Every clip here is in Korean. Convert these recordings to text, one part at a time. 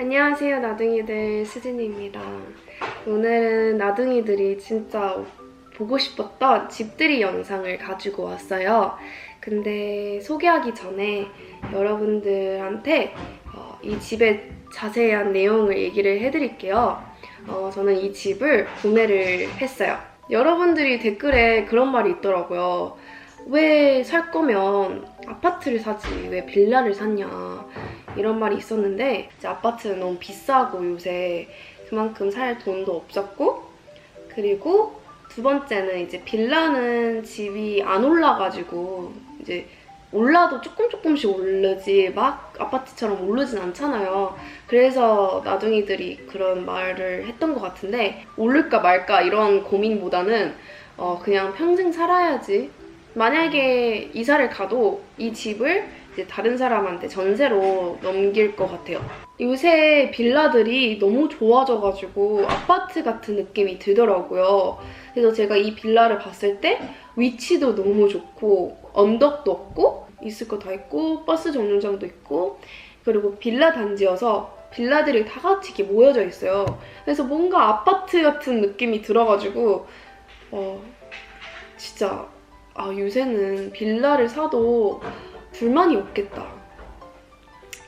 안녕하세요 나둥이들 수진입니다. 오늘은 나둥이들이 진짜 보고 싶었던 집들이 영상을 가지고 왔어요. 근데 소개하기 전에 여러분들한테 어, 이 집의 자세한 내용을 얘기를 해드릴게요. 어, 저는 이 집을 구매를 했어요. 여러분들이 댓글에 그런 말이 있더라고요. 왜 살 거면 아파트를 사지 왜 빌라를 샀냐 이런 말이 있었는데 이제 아파트는 너무 비싸고 요새 그만큼 살 돈도 없었고 그리고 두 번째는 이제 빌라는 집이 안 올라가지고 이제 올라도 조금 조금씩 오르지 막 아파트처럼 오르진 않잖아요. 그래서 나둥이들이 그런 말을 했던 것 같은데 오를까 말까 이런 고민보다는 어, 그냥 평생 살아야지. 만약에 이사를 가도 이 집을 다른 사람한테 전세로 넘길 것 같아요. 요새 빌라들이 너무 좋아져가지고 아파트 같은 느낌이 들더라고요. 그래서 제가 이 빌라를 봤을 때 위치도 너무 좋고 언덕도 없고 있을 거 다 있고 버스 정류장도 있고 그리고 빌라 단지여서 빌라들이 다 같이 이렇게 모여져 있어요. 그래서 뭔가 아파트 같은 느낌이 들어가지고 어 진짜 아 요새는 빌라를 사도 불만이 없겠다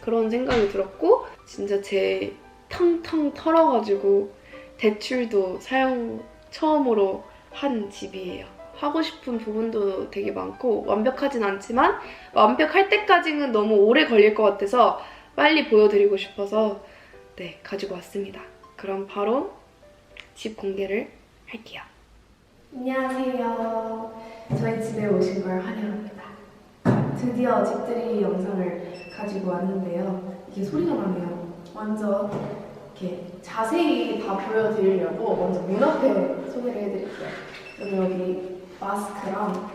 그런 생각이 들었고 진짜 제 탕탕 털어가지고 대출도 사용 처음으로 한 집이에요. 하고 싶은 부분도 되게 많고 완벽하진 않지만 완벽할 때까지는 너무 오래 걸릴 것 같아서 빨리 보여드리고 싶어서 네 가지고 왔습니다. 그럼 바로 집 공개를 할게요. 안녕하세요. 저희 집에 오신 걸 환영합니다. 드디어 집들이 영상을 가지고 왔는데요. 이게 소리가 나네요. 먼저 이렇게 자세히 다 보여드리려고 먼저 문 앞에 소개를 해드릴게요. 여기 마스크랑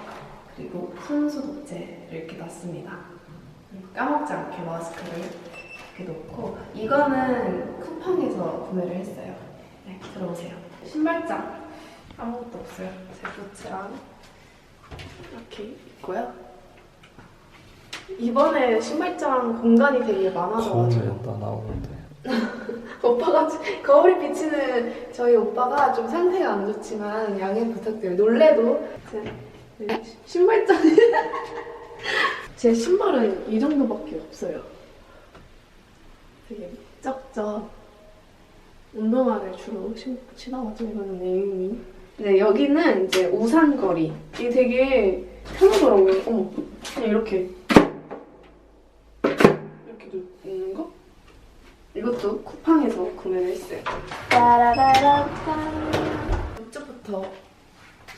그리고 손소독제를 이렇게 놨습니다. 까먹지 않게 마스크를 이렇게 놓고 이거는 쿠팡에서 구매를 했어요. 네, 들어오세요. 신발장 아무것도 없어요. 제 부츠랑 이렇게 있고요. 이번에 신발장 공간이 되게 많아져가지고 거울에다 나오는데 오빠가 거울이 비치는 저희 오빠가 좀 상태가 안 좋지만 양해 부탁드려요. 놀래도 제 신발장 제 신발은 이 정도밖에 없어요. 되게 쩍쩍 운동화를 주로 신고 신어가지고 이거는 에이미. 네 여기는 이제 우산거리. 이게 되게 편하더라고요. 어머 그냥 이렇게 이렇게 놓는 거? 이것도 쿠팡에서 구매를 했어요. 따라라라짠. 이쪽부터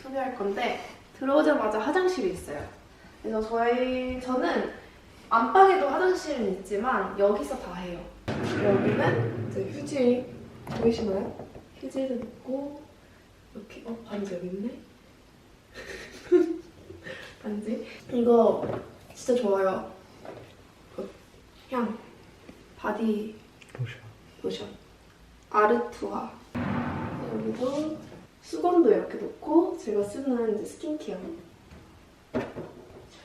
소개할 건데 들어오자마자 화장실이 있어요. 그래서 저희 저는 안방에도 화장실은 있지만 여기서 다 해요. 여기는 이제 휴지 보이시나요? 휴지를 넣고 이렇게 어 반지 여기 있네. 반지? 이거 진짜 좋아요. 그 향. 바디 로션. 로션. 아르투아. 여기도 수건도 이렇게 놓고 제가 쓰는 스킨케어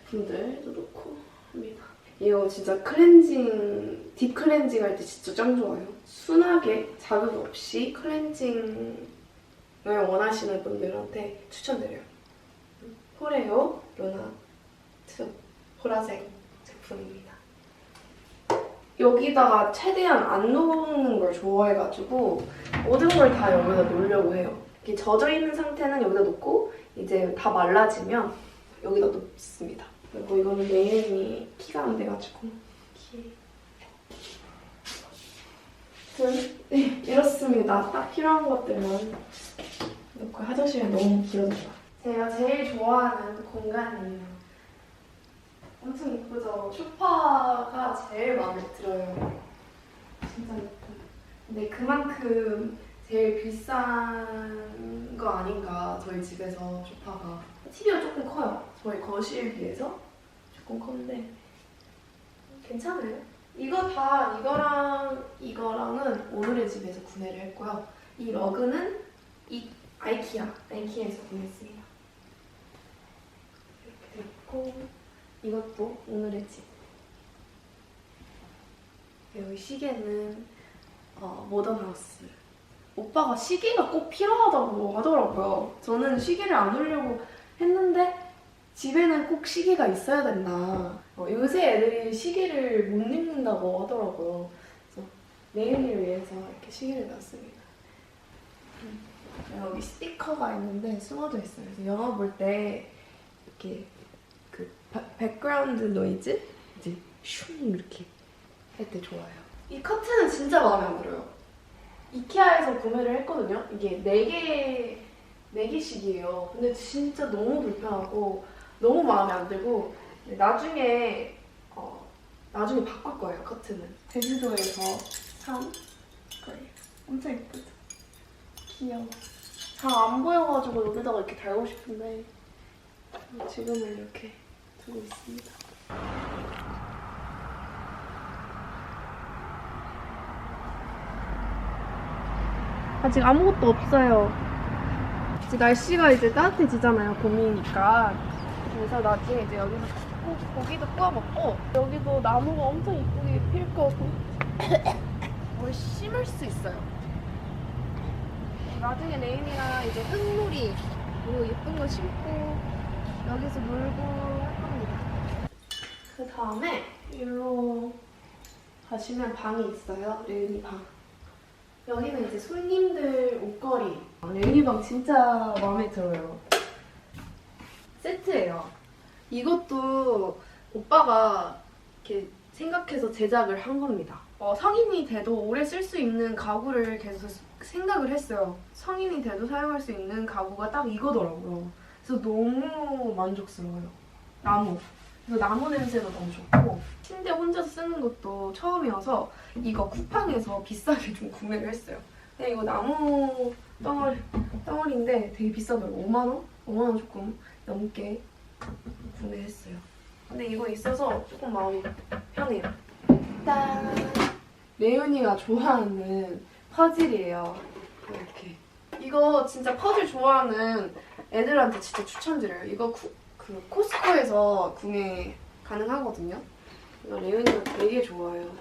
제품들도 놓고 합니다. 이거 진짜 클렌징 딥 클렌징 할 때 진짜 짱 좋아요. 순하게 자극 없이 클렌징 을 원하시는 분들한테 추천드려요 포레오 루나 2 보라색 제품입니다 여기다가 최대한 안 녹는 걸 좋아해가지고 모든 걸 다 여기다 놓으려고 해요. 이렇게 젖어 있는 상태는 여기다 놓고 이제 다 말라지면 여기다 놓습니다. 그리고 이거는 네임이 키가 안 돼가지고 키. 아무튼 네, 이렇습니다. 딱 필요한 것들만 놓고 화장실이 너무 길어졌다. 제가 제일 좋아하는 공간이에요. 엄청 예쁘죠? 소파가 제일 마음에 들어요. 진짜 예뻐요. 근데 그만큼 제일 비싼 거 아닌가, 저희 집에서 소파가. TV가 조금 커요. 저희 거실 비해서 조금 큰데. 괜찮아요. 이거 다, 이거랑 이거랑은 오늘의 집에서 구매를 했고요. 이 러그는 이 아이키아, 아이키아에서 구매했습니다. 이렇게 됐고. 이것도 오늘의 집. 여기 시계는 어, 모던하우스. 오빠가 시계가 꼭 필요하다고 하더라고요. 저는 시계를 안 했는데 집에는 꼭 시계가 있어야 된다. 어, 요새 애들이 시계를 못 입는다고 하더라고요. 그래서 내일을 위해서 이렇게 시계를 놨습니다. 음, 여기 스피커가 있는데 숨어져 있어요. 그래서 영화 볼 때 이렇게 그 바- 백그라운드 노이즈 이제 슝 이렇게 할 때 좋아요. 이 커튼은 진짜 마음에 안 들어요. 이케아에서 구매를 했거든요. 이게 4개, 4개씩이에요. 근데 진짜 너무 불편하고 너무 마음에 안 들고 나중에 어, 나중에 바꿀 거예요, 커튼은. 제주도에서 산 거예요. 엄청 예쁘죠? 귀여워. 잘 안 보여가지고 여기다가 이렇게 달고 싶은데 지금은 이렇게 두고 있습니다. 아직 아무것도 없어요. 이제 날씨가 이제 따뜻해지잖아요, 봄이니까. 그래서 나중에 이제 여기서 고, 고기도 구워 먹고 여기도 나무가 엄청 이쁘게 필 거고 뭘 심을 수 있어요. 나중에 레인이랑 이제 흙놀이 그리고 예쁜 거 심고 여기서 놀고 할 겁니다. 그 다음에 일로 가시면 방이 있어요, 레인이 방. 여기는 이제 손님들 옷걸이. 레인이 방 진짜 마음에 들어요. 세트예요. 이것도 오빠가 이렇게 생각해서 제작을 한 겁니다. 어, 성인이 돼도 오래 쓸 수 있는 가구를 계속 생각을 했어요. 성인이 돼도 사용할 수 있는 가구가 딱 이거더라고요. 그래서 너무 만족스러워요. 나무. 그래서 나무 냄새도 너무 좋고 침대 혼자서 쓰는 것도 처음이어서 이거 쿠팡에서 비싸게 좀 구매를 했어요. 근데 이거 나무 덩어리, 덩어리인데 되게 비싸더라고요. 5만원? 5만원 조금 넘게 구매했어요. 근데 이거 있어서 조금 마음이 편해요. 짠! 레윤이가 좋아하는 퍼즐이에요. 이렇게. 이거 진짜 퍼즐 좋아하는 애들한테 진짜 추천드려요. 이거 쿠, 그 코스코에서 구매 가능하거든요. 이거 레윤이가 되게 좋아해요.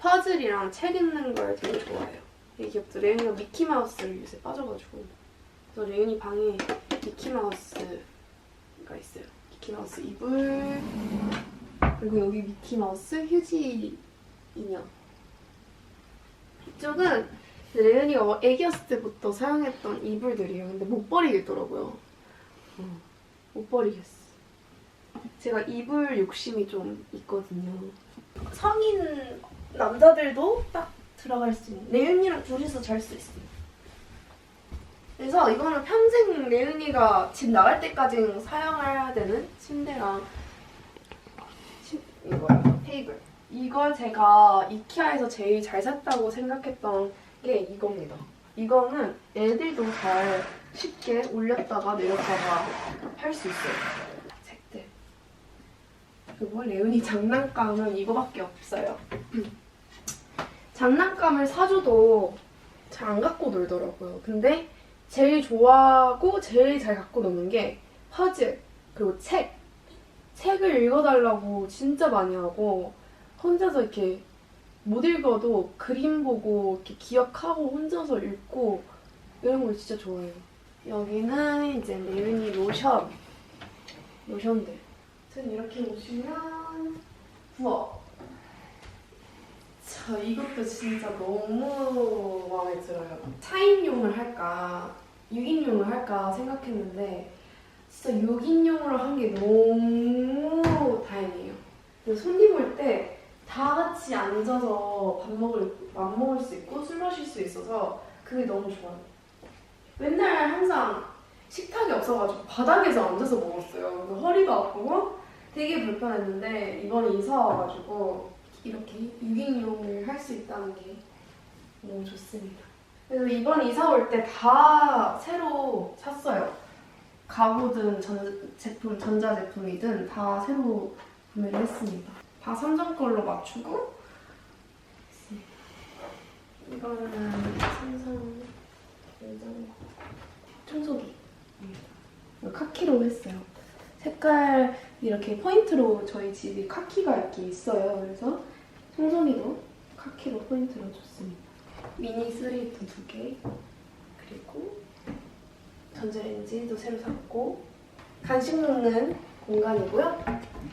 퍼즐이랑 책 읽는 걸 되게 좋아해요. 되게 귀엽죠. 레윤이가 미키마우스를 요새 빠져가지고. 그래서 레윤이 방에 미키마우스가 있어요. 미키마우스 이불 그리고 여기 미키마우스 휴지 인형 이쪽은 레은이가 애기였을 때부터 사용했던 이불들이에요. 근데 못 버리겠더라고요. 어, 못 버리겠어. 제가 이불 욕심이 좀 있거든요. 성인 남자들도 딱 들어갈 수 있는 레은이랑 둘이서 잘 수 있어요. 그래서 이거는 평생 레은이가 집 나갈 때까지 사용해야 되는 침대랑 침, 이거예요. 테이블. 이걸 제가 이케아에서 제일 잘 샀다고 생각했던 게 이겁니다. 이거는 애들도 잘 쉽게 올렸다가 내렸다가 할 수 있어요. 책들. 그리고 레은이 장난감은 이거밖에 없어요. 장난감을 사줘도 잘 안 갖고 놀더라고요. 근데 제일 좋아하고 제일 잘 갖고 노는 게 퍼즐 그리고 책. 책을 읽어달라고 진짜 많이 하고 혼자서 이렇게 못 읽어도 그림 보고 이렇게 기억하고 혼자서 읽고 이런 걸 진짜 좋아해요. 여기는 이제 레윤이 로션 로션들. 아무튼 이렇게 보시면 부엌. 저 이것도 진짜 너무 마음에 들어요. 4인용을 할까 6인용을 할까 생각했는데 진짜 6인용으로 한 게 너무 다행이에요. 손님 올 때 다 같이 앉아서 밥 먹을, 밥 먹을 수 있고 술 마실 수 있어서 그게 너무 좋아요. 맨날 항상 식탁이 없어가지고 바닥에서 앉아서 먹었어요. 허리가 아프고 되게 불편했는데 이번에 이사 와가지고 이렇게 6인용을 할 수 있다는 게 너무 좋습니다. 그래서 이번 이사 올 때 다 새로 샀어요. 가구든 전 제품, 전자제품이든 다 새로 구매를 했습니다. 다 삼성 걸로 맞추고. 이거는 삼성 냉장고 청소기 이거 카키로 했어요. 색깔 이렇게 포인트로 저희 집이 카키가 이렇게 있어요. 그래서 청소기도 카키로 포인트를 줬습니다. 미니 쓰리히터 두 개, 그리고 전자레인지도 새로 샀고 간식 놓는 공간이고요.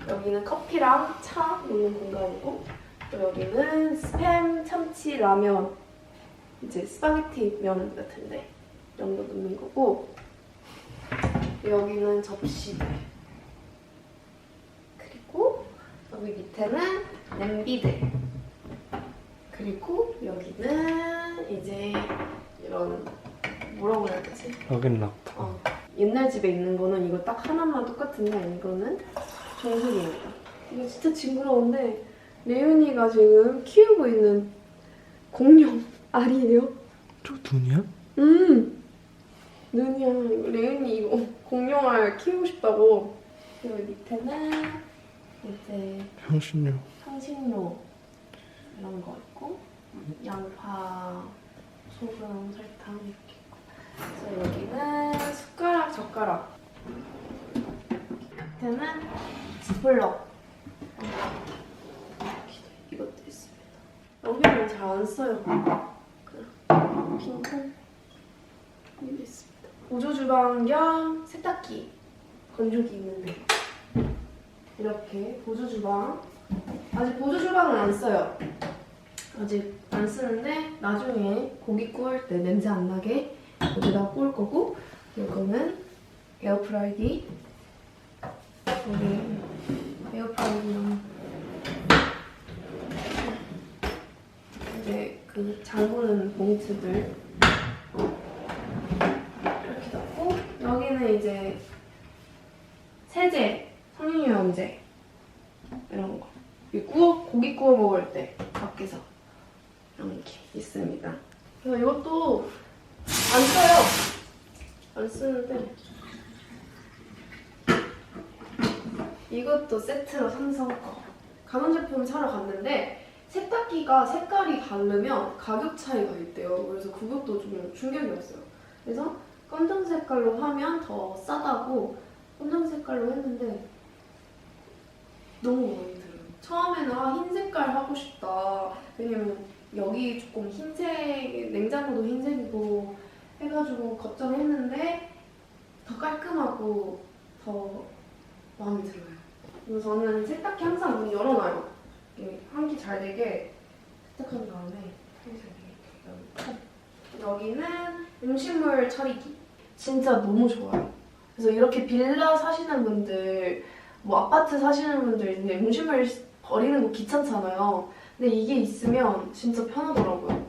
여기는 커피랑 차 놓는 공간이고 또 여기는 스팸 참치 라면 이제 스파게티 면 같은데 이 정도 넣는 거고 여기는 접시들 그리고 여기 밑에는 냄비들 그리고 여기는 이제 이런 뭐라고 해야 되지? 락앤락. 어, 옛날 집에 있는 거는 이거 딱 하나만 똑같은데 이거는 정수기입니다. 이거 진짜 징그러운데 레윤이가 지금 키우고 있는 공룡 알이에요. 저 눈이야? 음, 눈이야. 레윤이 이거 공룡알 키우고 싶다고. 여기 밑에는 이제 향신료. 향신료 이런 거 있고 양파, 소금, 설탕 이렇게 있고. 그래서 여기는 숟가락, 젓가락. 밑에는 스플러 이것도 있습니다. 여기는 잘 안 써요. 그냥 핑퐁 여기 있습니다. 보조 주방 겸 세탁기. 건조기 있는데. 이렇게 보조 주방. 아직 보조 주방은 안 써요. 아직 안 쓰는데 나중에 고기 구울 때 냄새 안 나게 여기다 구울 거고 이거는 에어프라이기 여기 에어프라이기랑 이제 그 장보는 봉투들 이렇게 넣고 여기는 이제 세제, 섬유유연제 이런 거. 이 구워 고기 구워 먹을 때 밖에서 이렇게 있습니다. 그래서 이것도 안 써요. 안 쓰는데 이것도 세트로 삼성 거. 가전 제품 사러 갔는데 세탁기가 색깔이 다르면 가격 차이가 있대요. 그래서 그것도 좀 충격이었어요. 그래서 검정 색깔로 하면 더 싸다고 검정 색깔로 했는데 너무 마음에 들어요. 처음에는 아, 흰 색깔 하고 싶다. 왜냐면 여기 조금 흰색, 냉장고도 흰색이고 해가지고 걱정했는데 더 깔끔하고 더 마음에 들어요. 그래서 저는 세탁기 항상 문 열어놔요. 환기 잘 되게 세탁한 다음에 환기 잘 되게 여기는 음식물 처리기. 진짜 너무 좋아요. 그래서 이렇게 빌라 사시는 분들 뭐 아파트 사시는 분들 이제 음식물 버리는 거 귀찮잖아요. 근데 이게 있으면 진짜 편하더라고요.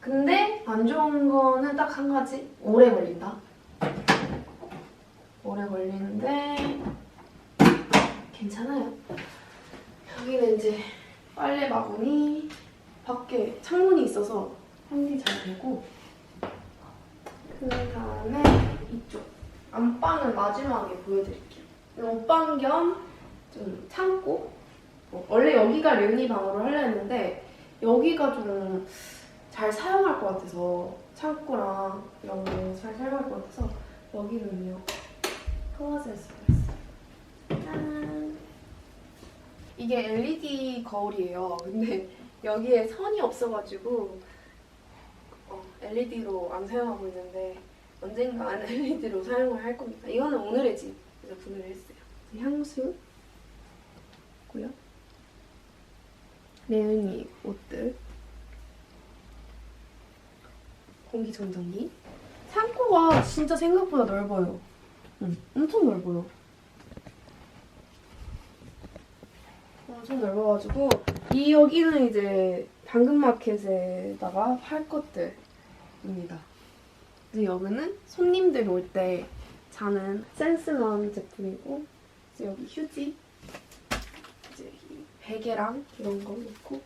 근데 안 좋은 거는 딱 한 가지 오래 걸린다. 오래 걸리는데 괜찮아요. 여기는 이제 빨래 바구니 밖에 창문이 있어서 환기 잘 되고 그 다음에 이쪽 안방은 마지막에 보여드릴게요. 옷방 겸 좀 창고. 어, 원래 여기가 류니 방으로 하려 했는데 여기가 좀 잘 사용할 것 같아서 창고랑 이런 거 잘 사용할 것 같아서 여기는요 클로젯 쓰고 있어요. 짠. 이게 LED 거울이에요. 근데 여기에 선이 없어가지고 어, LED로 안 사용하고 있는데 언젠간 LED로 사용을 할 겁니다. 이거는 오늘의 집. 그래서 구매를 했어요. 향수 고요. 레은이 옷들. 공기청정기. 창고가 진짜 생각보다 넓어요. 응, 엄청 넓어요. 엄청 넓어가지고 이 여기는 이제 당근마켓에다가 팔 것들입니다. 이제 여기는 손님들 올 때 자는 센스먼 제품이고 이제 여기 휴지 베개랑 이런 거 놓고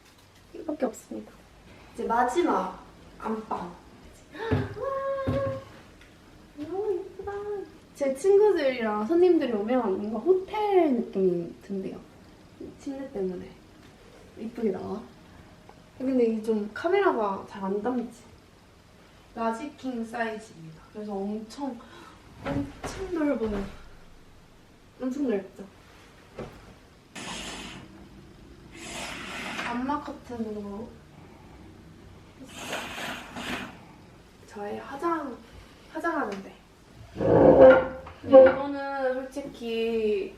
이밖에 없습니다. 이제 마지막 안방. 와, 너무 예쁘다. 제 친구들이랑 손님들이 오면 뭔가 호텔 느낌이 든대요. 침대 때문에 이쁘게 나와. 근데 이게 좀 카메라가 잘 안 담지. 라지킹 사이즈입니다. 그래서 엄청 엄청 넓어요. 엄청 넓죠. 양막 커튼으로 저의 화장 화장하는데. 근데 이거는 솔직히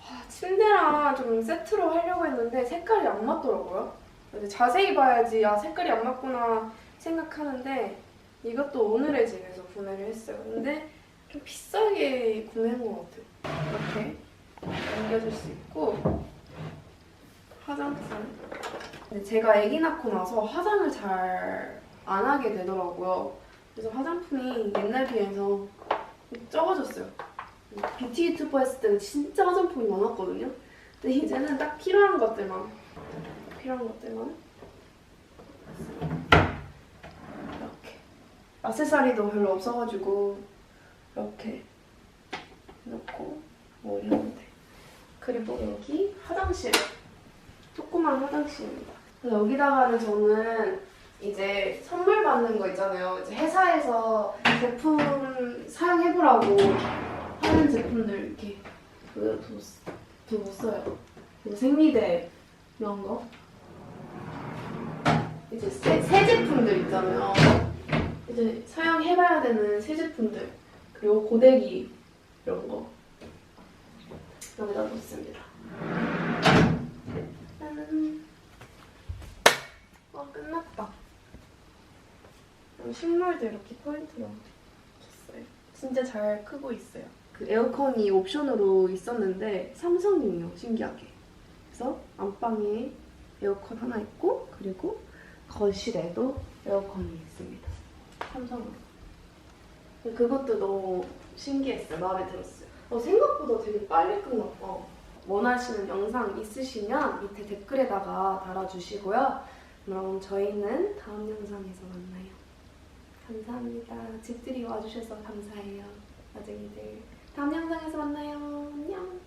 와, 침대랑 좀 세트로 하려고 했는데 색깔이 안 맞더라고요. 자세히 봐야지 아 색깔이 안 맞구나 생각하는데 이것도 오늘의 집에서 구매를 했어요. 근데 좀 비싸게 구매한 것 같아요. 이렇게 넘겨줄 수 있고 화장품. 제가 아기 낳고 나서 화장을 잘 안 하게 되더라고요. 그래서 화장품이 옛날 비해서 적어졌어요. 뷰티 유튜버 했을 때는 진짜 화장품이 많았거든요. 근데 이제는 딱 필요한 것들만 필요한 것들만 이렇게 액세서리도 별로 없어가지고 이렇게 넣고 뭐 이러면 돼. 그리고 여기 화장실 조그만 화장실입니다. 여기다가는 저는 이제 선물 받는 거 있잖아요. 이제 회사에서 제품 사용해보라고 하는 제품들 이렇게 두고 써요. 생리대 이런 거. 이제 새, 새 제품들 있잖아요. 이제 사용해봐야 되는 새 제품들. 그리고 고데기 이런 거. 여기다 놓습니다. 짠. 와, 끝났다. 식물도 이렇게 포인트로 줬어요. 진짜 잘 크고 있어요. 그 에어컨이 옵션으로 있었는데 삼성이에요, 신기하게. 그래서 안방에 에어컨 하나 있고 그리고 거실에도 에어컨이 있습니다. 삼성으로. 그것도 너무 신기했어요. 마음에 들었어요. 어, 생각보다 되게 빨리 끝났다. 원하시는 영상 있으시면 밑에 댓글에다가 달아주시고요. 그럼 저희는 다음 영상에서 만나요. 감사합니다. 집들이 와주셔서 감사해요. 나쟁이들. 다음 영상에서 만나요. 안녕.